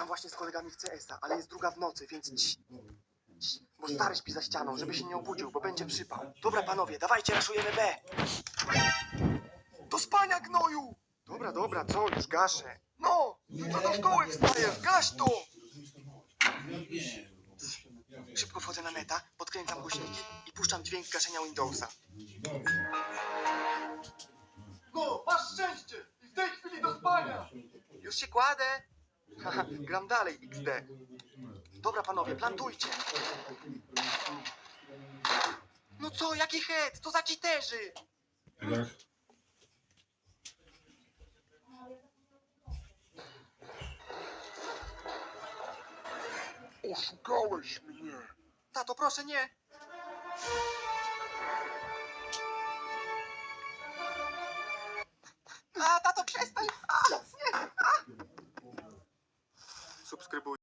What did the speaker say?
Gram właśnie z kolegami w CS-a, ale jest druga w nocy, więc cii, cii, bo stary śpi za ścianą, żeby się nie obudził, bo będzie przypał. Dobra panowie, dawajcie, raszujemy B. Do spania, gnoju! Dobra, dobra, co, już gaszę. No, jutro do szkoły wstajesz, gaś to! Szybko wchodzę na neta, podkręcam głośniki i puszczam dźwięk gaszenia Windowsa. No, masz szczęście! I w tej chwili do spania! Już się kładę! Haha, gram dalej, XD. Dobra panowie, plantujcie! No co, jaki head? To za cheaterzy! Jak? Oszukałeś mnie. Tato, proszę nie! A, tato, przestań! A, nie! A. Subskrybuj.